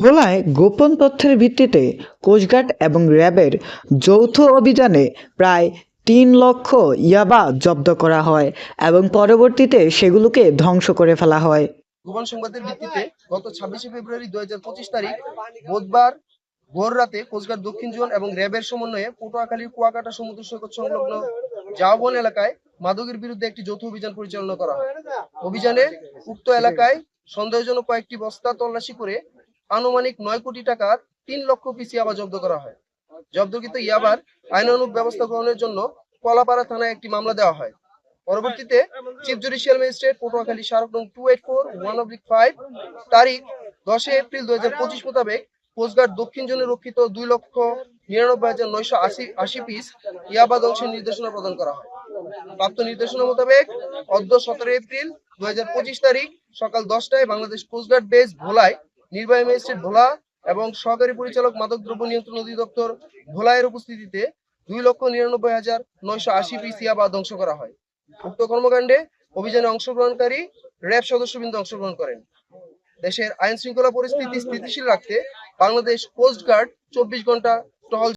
ভোলায় গোপন তথ্যের ভিত্তিতে কোস্টগার্ড এবং র্যাবের যৌথ অভিযানে প্রায় তিন লক্ষ ইয়াবা জব্দ করা হয় এবং পরবর্তীতে সেগুলোকে ধ্বংস করে ফেলা হয়। গোপন সংবাদের ভিত্তিতে গত ছাব্বিশে ফেব্রুয়ারি দুই হাজার পঁচিশ তারিখ বুধবার ভোর রাতে কোস্টগার্ড দক্ষিণ জোন এবং র্যাবের সমন্বয়ে পটুয়াখালীর কুয়াকাটা সমুদ্র সৈকত সংলগ্ন জাওবন এলাকায় মাদকের বিরুদ্ধে একটি যৌথ অভিযান পরিচালনা করা হয়। অভিযানে উক্ত এলাকায় সন্দেহজনক কয়েকটি বস্তা তল্লাশি করে আনুমানিক নয় কোটি টাকার তিন লক্ষ পিস ইয়াবা জব্দ করা হয়। জব্দকৃত ইয়াবার আইনানুগ ব্যবস্থা গ্রহণের জন্য কলাপাড়া থানায় একটি মামলা দেওয়া হয়। পরবর্তীতে চিফ জুডিশিয়াল ম্যাজিস্ট্রেট পটুয়াখালী স্মারক নং two eight four one oblique five তারিখ দশই এপ্রিল দুই হাজার পঁচিশ মোতাবেক কোস্টগার্ড দক্ষিণ জোনে রক্ষিত দুই লক্ষ নিরানব্বই হাজার নয়শো আশি আশি পিস ইয়াবা ধ্বংসের নির্দেশনা প্রদান করা হয়। প্রাপ্ত নির্দেশনা মোতাবেক অদ্য সতেরো এপ্রিল দুই হাজার পঁচিশ তারিখ সকাল দশটায় বাংলাদেশ কোস্টগার্ড বেস ভোলায় নির্বাহী ম্যাজিস্ট্রেট ভোলা এবং সহকারী পরিচালক মাদক দ্রব্য নিয়ন্ত্রণ অধিদপ্তর ভোলায়ের উপস্থিতিতে দুই লক্ষ নিরানব্বই হাজার নয়শো আশি পিস ইয়াবা ধ্বংস করা হয়। উক্ত কর্মকাণ্ডে অভিযানে অংশগ্রহণকারী র্যাব সদস্যবৃন্দ অংশগ্রহণ করেন। দেশের আইন শৃঙ্খলা পরিস্থিতি স্থিতিশীল রাখতে বাংলাদেশ কোস্ট গার্ড চব্বিশ ঘণ্টা